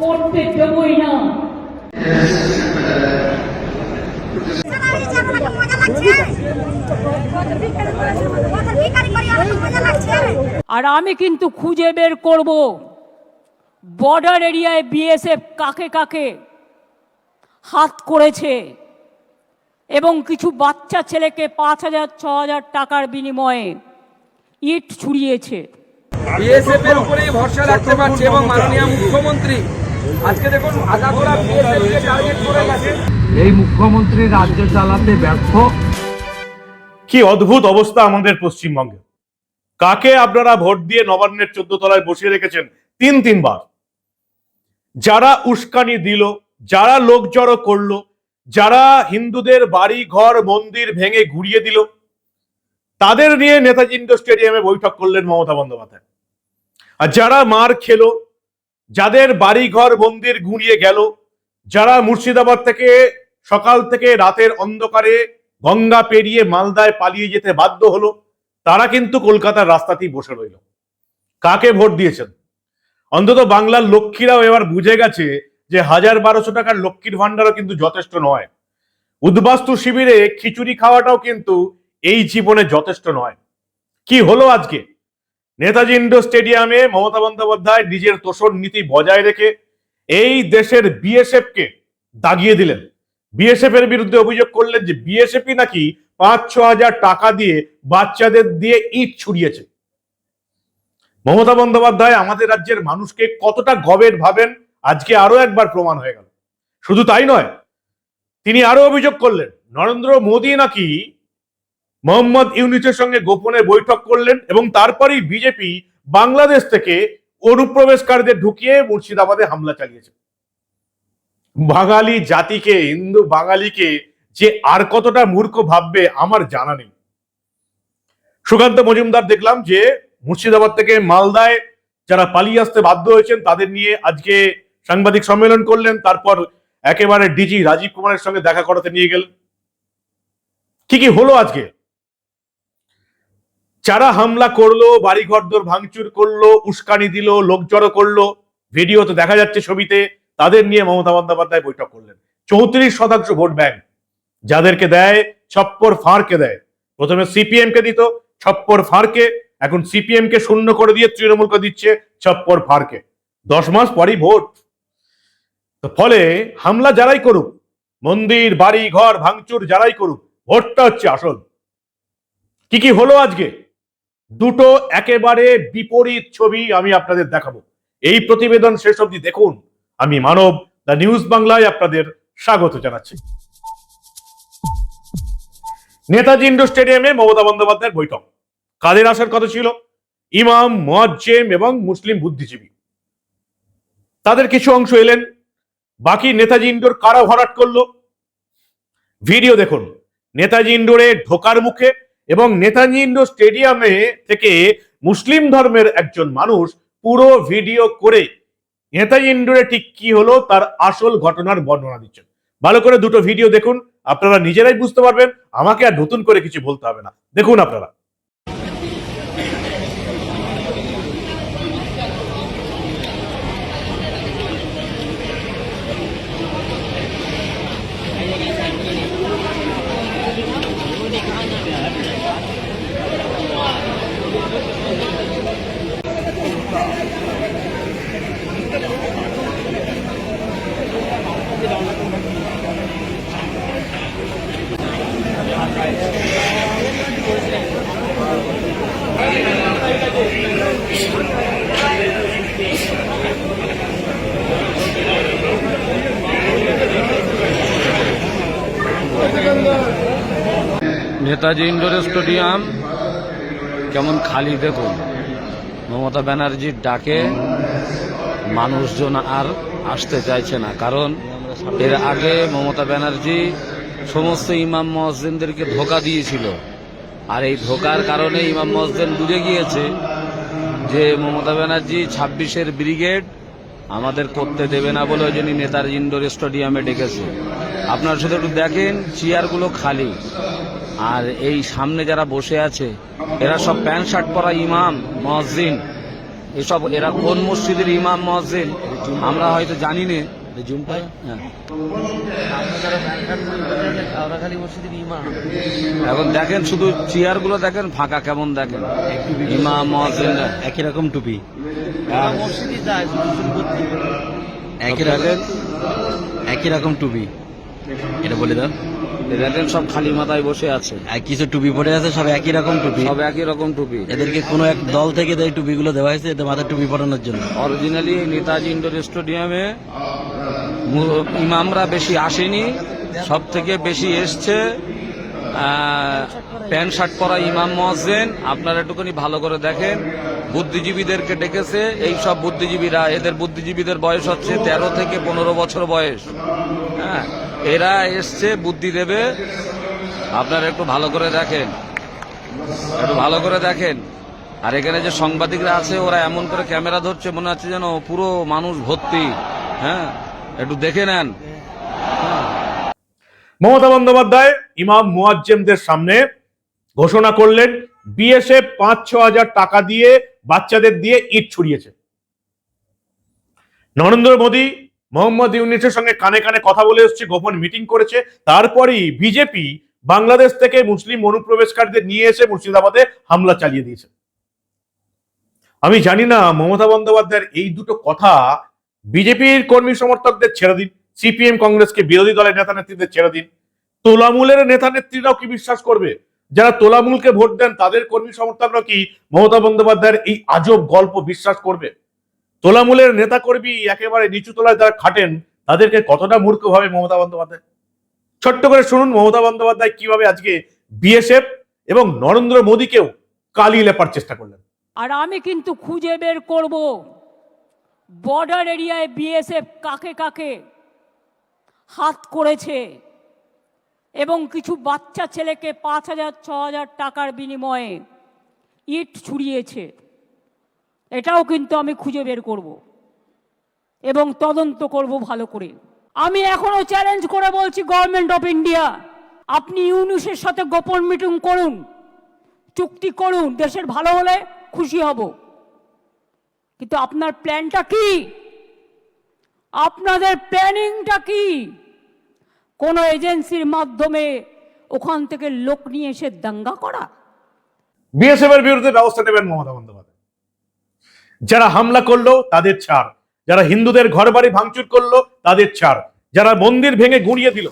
করতে দেবই না। আর আমি কিন্তু খুঁজে বের করব। বর্ডার এরিয়ায় বিএসএফ কাকে কাকে হাত করেছে এবং কিছু বাচ্চা ছেলেকে পাঁচ হাজার ছ হাজার টাকার বিনিময়ে ইট ছুড়িয়েছে। বিএসএফ এর উপরেই ভরসা রাখতে পারছে এবং মাননীয় মুখ্যমন্ত্রী আজকে দেখুন আগাগোড়া বিএসএফ টার্গেট করে গেছে। এই মুখ্যমন্ত্রী রাজ্য চালাতে ব্যর্থ। কি অদ্ভুত অবস্থা আমাদের পশ্চিমবঙ্গে। কাকে আপনারা ভোট দিয়ে নবান্নের চোদ্দ তলায় বসিয়ে রেখেছেন? তিন তিনবার। যারা উস্কানি দিল যারা লোক জড়ো করল যারা হিন্দুদের বাড়ি ঘর মন্দির ভেঙে ঘুরিয়ে দিল তাদের নিয়ে নেতাজি ইন্ডোর স্টেডিয়ামে বৈঠক করলেন মমতা বন্দ্যোপাধ্যায়। আর যারা মার খেলো যাদের বাড়ি ঘর মন্দির গুঁড়িয়ে গেল, যারা মুর্শিদাবাদ থেকে সকাল থেকে রাতের অন্ধকারে গঙ্গা পেরিয়ে মালদায় পালিয়ে যেতে বাধ্য হলো, তারা কিন্তু কলকাতার রাস্তাতেই বসে রইল। কাকে ভোট দিয়েছেন? অন্তত বাংলার লক্ষ্মীরাও এবার বুঝে গেছে যে হাজার বারোশো টাকার লক্ষ্মীর ভান্ডারও কিন্তু যথেষ্ট নয়। উদ্বাস্তু শিবিরে খিচুড়ি খাওয়াটাও কিন্তু এই জীবনে যথেষ্ট নয়। কি হলো আজকে? নেতাজি ইন্ডোর স্টেডিয়ামে মমতা বন্দ্যোপাধ্যায় নিজের তোষণ নীতি বজায় রেখে এই দেশের বিএসএফ কে দাগিয়ে দিলেন। বিএসএফ এর বিরুদ্ধে অভিযোগ করলেন যে বিএসএফই নাকি পাঁচ ছ হাজার টাকা দিয়ে বাচ্চাদের দিয়ে ইট ছুড়িয়েছে। মমতা বন্দ্যোপাধ্যায় আমাদের রাজ্যের মানুষকে কতটা গবের ভাবেন, আজকে আরও একবার প্রমাণ হয়ে গেল। শুধু তাই নয়, তিনি আরও অভিযোগ করলেন, নরেন্দ্র মোদী নাকি মোহাম্মদ ইউনিসের সঙ্গে গোপনে বৈঠক করলেন এবং তারপরেই বিজেপি বাংলাদেশ থেকে অনুপ্রবেশকারীদের ঢুকিয়ে মুর্শিদাবাদে হামলা চালিয়েছে। বাঙালি জাতিকে, হিন্দু বাঙালিকে যে আর কতটা মূর্খ ভাববে আমার জানা নেই। সুকান্ত মজুমদার দেখলাম যে মুর্শিদাবাদ থেকে মালদায় যারা পালিয়ে আসতে বাধ্য হয়েছেন, তাদের নিয়ে আজকে সাংবাদিক সম্মেলন করলেন, তারপর একেবারে ডিজি রাজীব কুমারের সঙ্গে দেখা করাতে নিয়ে গেলেন। কি কি হলো আজকে? যারা হামলা করল বাড়ি ঘরদোর ভাঙচুর করল, উস্কানি দিল, লোক জড়ো করল, ভিডিও তো দেখা যাচ্ছে ছবিতে, তাদের নিয়ে মমতা বন্দ্যোপাধ্যায় বৈঠক করলেন। চৌত্রিশ শতাংশ ভোট ব্যাংক যাদেরকে দেয়, ছপ্পর ফাঁড়কে দেয়। প্রথমে সিপিএম কে দিত, ছপ্পর ফাঁড়কে, এখন সিপিএম কে শূন্য করে দিয়ে তৃণমূলকে দিচ্ছে, ছপ্পর ফাঁড়কে। দশ মাস পরই ভোট। ফলে হামলা যারাই করুক, মন্দির বাড়ি ঘর ভাঙচুর যারাই করুক, ভোটটা হচ্ছে আসল। কি কি হলো আজকে? দুটো একেবারে বিপরীত ছবি আমি আপনাদের দেখাবো। এই প্রতিবেদন শেষ অবধি দেখুন। আমি মানব, দ্য নিউজ বাংলায় আপনাদের স্বাগত জানাচ্ছি। নেতাজি ইন্ডোর স্টেডিয়ামে মমতা বন্দ্যোপাধ্যায়ের বৈঠক। কাদের আসার কথা ছিল? ইমাম, মোয়াজ্জেম এবং মুসলিম বুদ্ধিজীবী। তাদের কিছু অংশ এলেন। বাকি নেতাজি ইন্ডোর কারা ভরাট করল? ভিডিও দেখুন। নেতাজি ইন্ডোরে ঢোকার মুখে এবং নেতাজি স্টেডিয়ামে থেকে মুসলিম ধর্মের একজন মানুষ পুরো ভিডিও করে নেতাজি ইন্ডোরে ঠিক কি হলো, তার আসল ঘটনার বর্ণনা দিচ্ছেন। ভালো করে দুটো ভিডিও দেখুন, আপনারা নিজেরাই বুঝতে পারবেন, আমাকে আর নতুন করে কিছু বলতে হবে না। দেখুন আপনারা। নেতাজি ইন্ডোর স্টেডিয়াম, কেমন খালি দেখুন। মমতা ব্যানার্জির ডাকে মানুষজন আর আসতে চাইছে না, কারণ এর আগে মমতা ব্যানার্জি সমস্ত ইমাম মসজিদদেরকে ধোকা দিয়েছিল। আর এই ধোকার কারণে ইমাম মসজিদ বুঝে গিয়েছে যে মমতা ব্যানার্জি ছাব্বিশের ব্রিগেড আমাদের করতে দেবে না বলে জন্য নেতাজি ইন্ডোর স্টেডিয়ামে ডেকেছে। আপনারা শুধু একটু দেখেন, চেয়ারগুলো খালি। আর এই সামনে যারা বসে আছে, এরা সব প্যান্ট শার্ট পরা ইমাম মসজিদ। এসব, এরা কোন মসজিদের ইমাম মসজিদ? আমরা হয়তো জানি না। হ্যাঁ। এখন দেখেন শুধু চেয়ারগুলো দেখেন ফাঁকা কেমন দেখেন? ইমাম একই রকম টুপি। একই রকম একই রকম টুপি। এটা বলে দাও দেখেন সব খালি মাথায় বসে আছে। আর কিছু টুপি পরে আছে সব একই রকম টুপি। সব একই রকম টুপি। এদেরকে কোনো এক দল থেকে এই টুপিগুলো দেওয়া হয়েছে এদের মাথায় টুপি পরানোর জন্য। অরিজিনালি নেতাজি ইন্ডোর স্টেডিয়ামে ইমামরা বেশি আসেনি সব থেকে বেশি এসছে প্যান্ট শার্ট পরা ইমাম মহাজেন আপনারা একটুখানি ভালো করে দেখেন, বুদ্ধিজীবীদেরকে ডেকেছে, এই সব বুদ্ধিজীবীরা, এদের বুদ্ধিজীবীদের বয়স হচ্ছে তেরো থেকে পনেরো বছর বয়স। হ্যাঁ এরা এসছে, বুদ্ধি দেবে, আপনারা একটু ভালো করে দেখেন, একটু ভালো করে দেখেন। আর এখানে যে সাংবাদিকরা আছে, ওরা এমন করে ক্যামেরা ধরছে, মনে হচ্ছে যেন পুরো মানুষ ভর্তি হ্যাঁ একটু দেখে নেন। মমতা বন্দ্যোপাধ্যায়, ইমাম মুয়াজ্জেমদের সামনে ঘোষণা করলেন, বিএসএফ পাঁচ ছ হাজার টাকা দিয়ে বাচ্চাদের দিয়ে ইট ছুড়িয়েছে। নরেন্দ্র মোদী, মোহাম্মদ ইউনিসের সঙ্গে কানে কানে কথা বলে এসছে, গোপন মিটিং করেছে। তারপরেই বিজেপি বাংলাদেশ থেকে মুসলিম অনুপ্রবেশকারীদের নিয়ে এসে মুর্শিদাবাদে হামলা চালিয়ে দিয়েছে। আমি জানি না মমতা বন্দ্যোপাধ্যায়ের এই দুটো কথা বিজেপির কর্মী সমর্থকদের ছেড়ে দিন, সিপিএম কংগ্রেসকে বিরোধী দলের নেতা নেত্রীদের ছেড়ে দিন। তোলামূলের নেতা নেত্রীরাও কি বিশ্বাস করবে? যারা তোলামূলকে ভোট দেন, তাদের কর্মী সমর্থকরা কি মমতা বন্দ্যোপাধ্যায়ের এই আজব গল্প বিশ্বাস করবে? তোলামূলের নেতা কর্মী একেবারে নিচু তলায় যারা খাটেন, তাদেরকে কতটা মূর্খ ভাবে মমতা বন্দ্যোপাধ্যায়? ছোট্ট করে শুনুন মমতা বন্দ্যোপাধ্যায় কীভাবে আজকে বিএসএফ এবং নরেন্দ্র মোদীকেও কালি লেপার চেষ্টা করলেন। আর আমি কিন্তু খুঁজে বের করব। বর্ডার এরিয়ায় বিএসএফ কাকে কাকে হাত করেছে এবং কিছু বাচ্চা ছেলেকে পাঁচ হাজার, ছ হাজার টাকার বিনিময়ে ইট ছুড়িয়েছে, এটাও কিন্তু আমি খুঁজে বের করব এবং তদন্ত করব ভালো করে। আমি এখনও চ্যালেঞ্জ করে বলছি গভর্নমেন্ট অফ ইন্ডিয়া আপনি ইউনুসের সাথে গোপন মিটিং করুন, চুক্তি করুন, দেশের ভালো হলে খুশি হব। কিন্তু আপনার প্ল্যানটা কি? আপনাদের প্ল্যানিংটা কি? কোনো এজেন্সির মাধ্যমে ওখান থেকে লোক নিয়ে এসে দাঙ্গা করা? বিএসএফ এর বিরুদ্ধে ব্যবস্থা নেবেন মমতা বন্দ্যোপাধ্যায়। যারা হামলা করল, তাদের ছাড়। যারা হিন্দুদের ঘর বাড়ি ভাঙচুর করল, তাদের ছাড়। যারা মন্দির ভেঙে গুঁড়িয়ে দিল।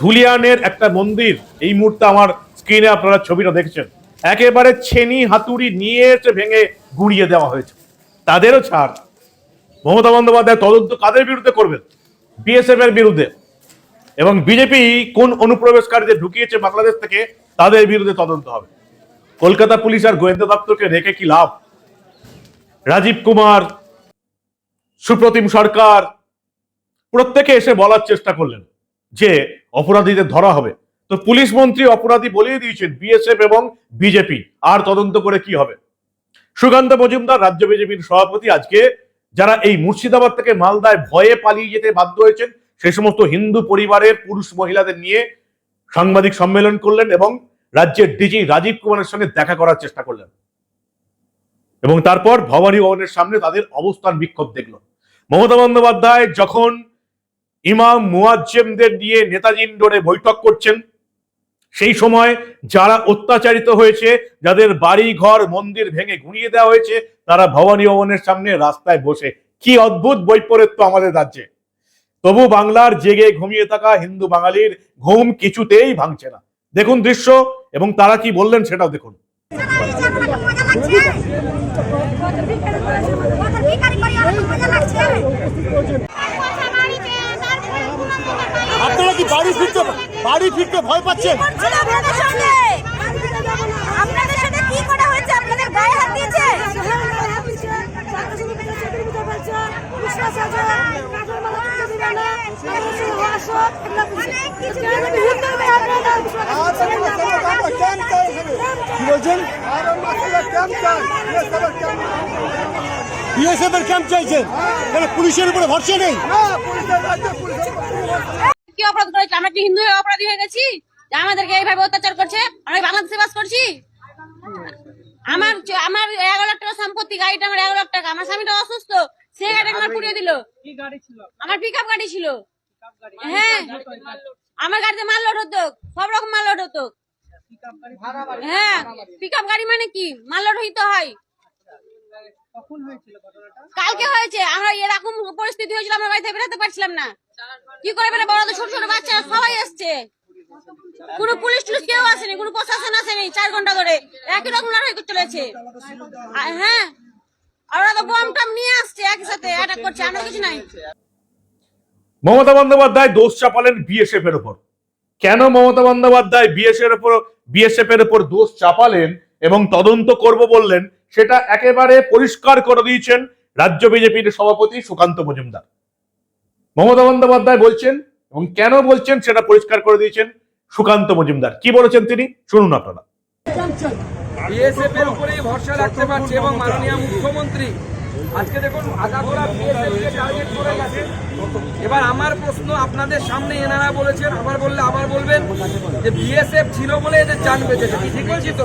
ধুলিয়ানের একটা মন্দির, এই মুহূর্তে আমার স্ক্রিনে আপনারা ছবিটা দেখছেন। একেবারে ছেনি হাতুড়ি নিয়ে এসে ভেঙে গুঁড়িয়ে দেওয়া হয়েছে। তাদেরও ছাড়। মমতা বন্দ্যোপাধ্যায় তদন্ত কাদের বিরুদ্ধে করবেন? বিএসএফ এর বিরুদ্ধে। এবং বিজেপি কোন অনুপ্রবেশকারীদের ঢুকিয়েছে বাংলাদেশ থেকে, তাদের বিরুদ্ধে তদন্ত হবে। কলকাতা পুলিশ আর গোয়েন্দা দপ্তরকে রেখে কি লাভ? রাজীব কুমার, সুপ্রতিম সরকার, প্রত্যেকে এসে বলার চেষ্টা করলেন যে অপরাধীদের ধরা হবে। তো পুলিশ মন্ত্রী অপরাধী বলেই দিয়েছেন বিএসএফ এবং বিজেপি আর তদন্ত করে কি হবে? সুকান্ত মজুমদার, রাজ্য বিজেপির সভাপতি আজকে, যারা এই মুর্শিদাবাদ থেকে মালদায় ভয়ে পালিয়ে যেতে বাধ্য হয়েছেন, সে সমস্ত হিন্দু পরিবারের পুরুষ মহিলাদের নিয়ে সাংবাদিক সম্মেলন করলেন এবং রাজ্যের ডিজি রাজীব কুমারের সঙ্গে দেখা করার চেষ্টা করলেন। এবং তারপর ভবানী ভবনের সামনে তাদের অবস্থান বিক্ষোভ দেখল। মমতা বন্দ্যোপাধ্যায় যখন ইমাম মুয়াজ্জেমদের নিয়ে নেতাজি ইন্ডোরে বৈঠক করছেন সেই সময় যারা অত্যাচারিত হয়েছে, যাদের বাড়ি, ঘর, মন্দির ভেঙে ঘুরিয়ে দেওয়া হয়েছে, তারা ভবানী ভবনের সামনে রাস্তায় বসে। কি অদ্ভুত বৈপরীত্য আমাদের রাজ্যে। তবু বাংলার জেগে ঘুমিয়ে থাকা হিন্দু বাঙালির ঘুম কিছুতেই ভাঙছে না। দেখুন দৃশ্য, এবং তারা কি বললেন সেটাও দেখুন। আপনারা কি বাড়ি ফিরতে বাড়ি ফিরতে ভয় পাচ্ছেন? আপনাদের সাথে কি করা হয়েছে? আপনাদের গায়ে হাত দিয়েছে? কি বলছেন? বিএসএফ এর ক্যাম্প চাইছেন কেন পুলিশের উপরে ভরসা নেই। আমরা কি হিন্দু হয়ে অপরাধী হয়ে গেছি? আমাদেরকে এইভাবে অত্যাচার করছে? আমরা বাংলাদেশে বাস করছি? আমার আমার এগারো লাখ টাকা সম্পত্তি গাড়িটা আমার এগারো লাখ টাকা। আমার স্বামীটা অসুস্থ সে গাড়িটা আমার পুড়িয়ে দিল। আমার পিক আপ গাড়ি। ছিল হ্যাঁ। আমার গাড়িতে মাল লোড হতো সব রকম মাল লোড হতো। হ্যাঁ পিক আপ গাড়ি মানে কি? মাল লোড হইতে হয়। কালকে হয়েছে। আমরা এরকম পরিস্থিতি হয়েছিল আমরা বাড়িতে বেরোতে পারছিলাম না। কি করে বেরো বড় ছোট ছোট বাচ্চারা সবাই এসছে কোনো পুলিশ টুলিশ কেউ আসেনি, কোনো প্রশাসন আসেনি চার ঘণ্টা ধরে। একই রকম লড়াই করে চলেছে। হ্যাঁ? ওরা তো বম টম নিয়ে আসছে অ্যাটাক করছে কিছু নাই। মমতা বন্দ্যোপাধ্যায় দোষ চাপালেন বিএসএফ এর উপর। কেন মমতা বন্দ্যোপাধ্যায় বিএসএফ এর উপর বিএসএফ এর উপর দোষ চাপালেন এবং তদন্ত করব বললেন, সেটা একেবারে পরিষ্কার করে দিয়েছেন রাজ্য বিজেপির সভাপতি সুকান্ত মজুমদার। মমতা বন্দ্যোপাধ্যায় বলছেন এবং কেন বলছেন সেটা পরিষ্কার করে দিয়েছেন সুকান্ত মজুমদার। কি বলেছেন তিনি? শুনুন আপনারা। বিএসএফ এর উপরেই ভরসা রাখতে পারছে এবং মাননীয় মুখ্যমন্ত্রী। আজকে দেখুন এবার আমার প্রশ্ন আপনাদের সামনে এনারা বলেছেন, আবার বললে আবার বলবেন যে বিএসএফ ছিল বলে এদের জান বেঁচেছে কি ঠিক বলছি তো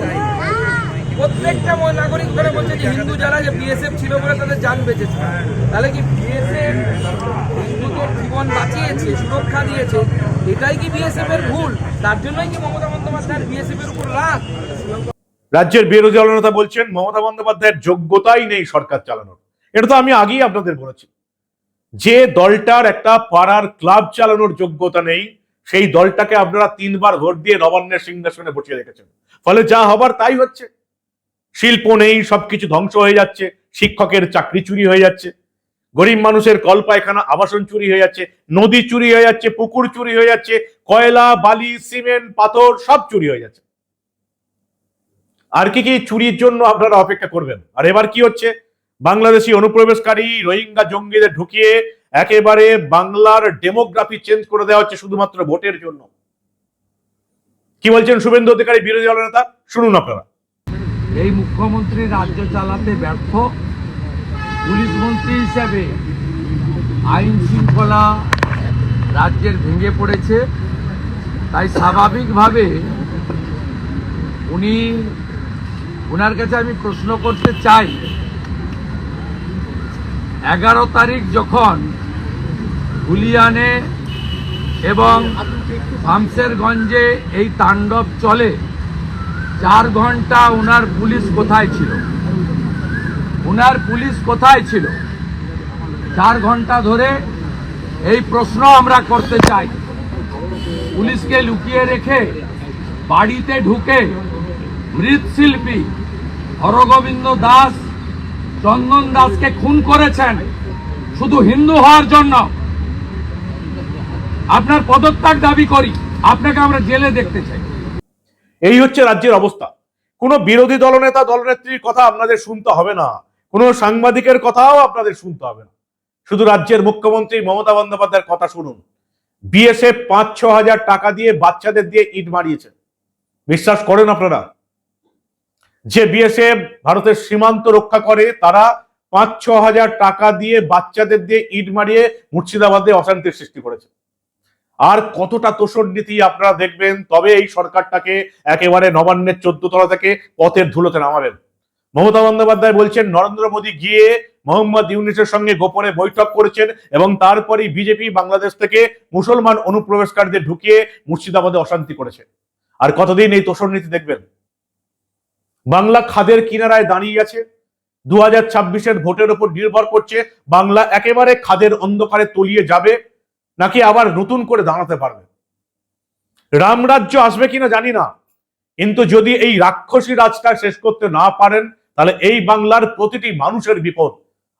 প্রত্যেকটা নাগরিক ধরে বলছে যে হিন্দু যারা যে বিএসএফ ছিল বলে তাদের জান বেঁচেছে। তাহলে কি বিএসএফ হিন্দুদের জীবন বাঁচিয়েছে, সুরক্ষা দিয়েছে? এটাই কি বিএসএফ এর ভুল? তার জন্যই কি মমতা বন্দ্যোপাধ্যায়ের বিএসএফ এর উপর রাগ? রাজ্যের বিরোধী দলনেতা বলছেন, মমতা বন্দ্যোপাধ্যায়ের যোগ্যতাই নেই সরকার চালানোর। এটা তো আমি আগেই আপনাদের বলেছি। যে দলটার একটা পাড়ার ক্লাব চালানোর যোগ্যতা নেই, সেই দলটাকে আপনারা তিনবার ভোট দিয়ে নবান্নের সিংহাসনে বসিয়ে রেখেছেন। ফলে যা হবার তাই হচ্ছে। শিল্প নেই, সবকিছু ধ্বংস হয়ে যাচ্ছে, শিক্ষকের চাকরি চুরি হয়ে যাচ্ছে, গরিব মানুষের কল পায়খানা আবাসন চুরি হয়ে যাচ্ছে, নদী চুরি হয়ে যাচ্ছে, পুকুর চুরি হয়ে যাচ্ছে, কয়লা, বালি, সিমেন্ট, পাথর সব চুরি হয়ে যাচ্ছে। আর কি কি চুরির জন্য আপনারা অপেক্ষা করবেন? আর এবার কি হচ্ছে? বাংলাদেশি অনুপ্রবেশকারী রোহিঙ্গা জঙ্গিদের ঢুকিয়ে একেবারে বাংলার ডেমোগ্রাফি চেঞ্জ করে দেওয়া হচ্ছে শুধুমাত্র ভোটের জন্য। কি বলছেন শুভেন্দু অধিকারী, বিরোধী দল নেতা? শুনুন আপনারা। এই মুখ্যমন্ত্রী রাজ্য চালাতে ব্যর্থ। পুলিশ মন্ত্রী হিসাবে আইন শৃঙ্খলা রাজ্যের ভেঙে পড়েছে। তাই স্বাভাবিকভাবে উনি ওনার কাছে আমি প্রশ্ন করতে চাই, এগারো তারিখ যখন হুলিয়ানে এবং শামসেরগঞ্জে এই তাণ্ডব চলে চার ঘণ্টা ওনার পুলিশ কোথায় ছিল? ওনার পুলিশ কোথায় ছিল? চার ঘণ্টা ধরে এই প্রশ্ন আমরা করতে চাই। পুলিশকে লুকিয়ে রেখে বাড়িতে ঢুকে মৃৎশিল্পী হরগোবিন্দ দাস, চন্দন দাসকে খুন করেছেন শুধু হিন্দু হওয়ার জন্য। আপনার পদত্যাগ দাবি করি, আপনাকে আমরা জেলে দেখতে চাই। এই হচ্ছে রাজ্যের অবস্থা। কোনো বিরোধী দলনেতা, দলনেত্রীর কথা আপনাদের শুনতে হবে না। কোনো সাংবাদিকের কথাও আপনাদের শুনতে হবে না। শুধু রাজ্যের মুখ্যমন্ত্রী মমতা বন্দ্যোপাধ্যায়ের কথা শুনুন। বিএসএফ পাঁচ ছ হাজার টাকা দিয়ে বাচ্চাদের দিয়ে ইট মারিয়েছে। বিশ্বাস করেন আপনারা? যে বিএসএফ ভারতের সীমান্ত রক্ষা করে, তারা পাঁচ ছ হাজার টাকা দিয়ে বাচ্চাদের দিয়ে ইট মারিয়ে মুর্শিদাবাদে অশান্তির সৃষ্টি করেছে। আর কতটা তোষণ নীতি আপনারা দেখবেন, তবে এই সরকারটাকে একেবারে নবান্নের চোদ্দ তলা থেকে পথের ধুলোতে নামাবেন। মমতা বন্দ্যোপাধ্যায় বলছেন, নরেন্দ্র মোদী গিয়ে মোহাম্মদ ইউনিসের সঙ্গে গোপনে বৈঠক করেছেন এবং তারপরেই বিজেপি বাংলাদেশ থেকে মুসলমান অনুপ্রবেশকারীদের ঢুকিয়ে মুর্শিদাবাদে অশান্তি করেছে। আর কতদিন এই তোষণ নীতি দেখবেন? বাংলা খাদের কিনারায় দাঁড়িয়ে আছে দু হাজার ভোটের উপর নির্ভর করছে, বাংলা একেবারে খাদের অন্ধকারে তলিয়ে যাবে নাকি আবার নতুন করে দাঁড়াতে পারবে? রামরাজ্য আসবে কিনা জানি না। কিন্তু যদি এই রাক্ষসী রাজটা শেষ করতে না পারেন, তাহলে এই বাংলার প্রতিটি মানুষের বিপদ।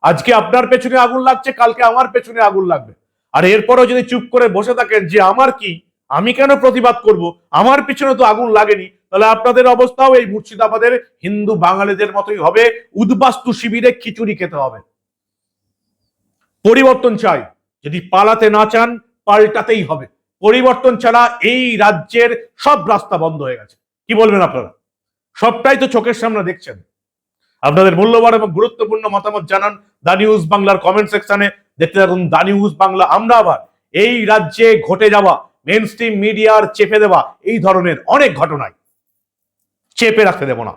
আজকে আপনার পেছনে আগুন লাগছে, কালকে আমার পেছনে আগুন লাগবে। আর এরপরও যদি চুপ করে বসে থাকেন যে আমার কি, আমি কেন প্রতিবাদ করব? আমার পিছনে তো আগুন লাগেনি। তাহলে আপনাদের অবস্থাও এই মুর্শিদাবাদের হিন্দু বাঙালিদের মতোই হবে। উদ্বাস্তু শিবিরে খিচুড়ি খেতে হবে। পরিবর্তন চাই। যদি পালাতে না চান, পাল্টাতেই হবে। পরিবর্তন ছাড়া এই রাজ্যের সব রাস্তা বন্ধ হয়ে গেছে। কি বলবেন আপনারা? সবটাই তো চোখের সামনে দেখছেন। আপনাদের মূল্যবান এবং গুরুত্বপূর্ণ মতামত জানান দা নিউজ বাংলার কমেন্ট সেকশনে। দেখতে থাকুন দা নিউজ বাংলা। আমরা আবার এই রাজ্যে ঘটে যাওয়া মেন মিডিয়ার চেপে দেওয়া, এই ধরনের অনেক ঘটনায় চেপে রাখতে দেব না।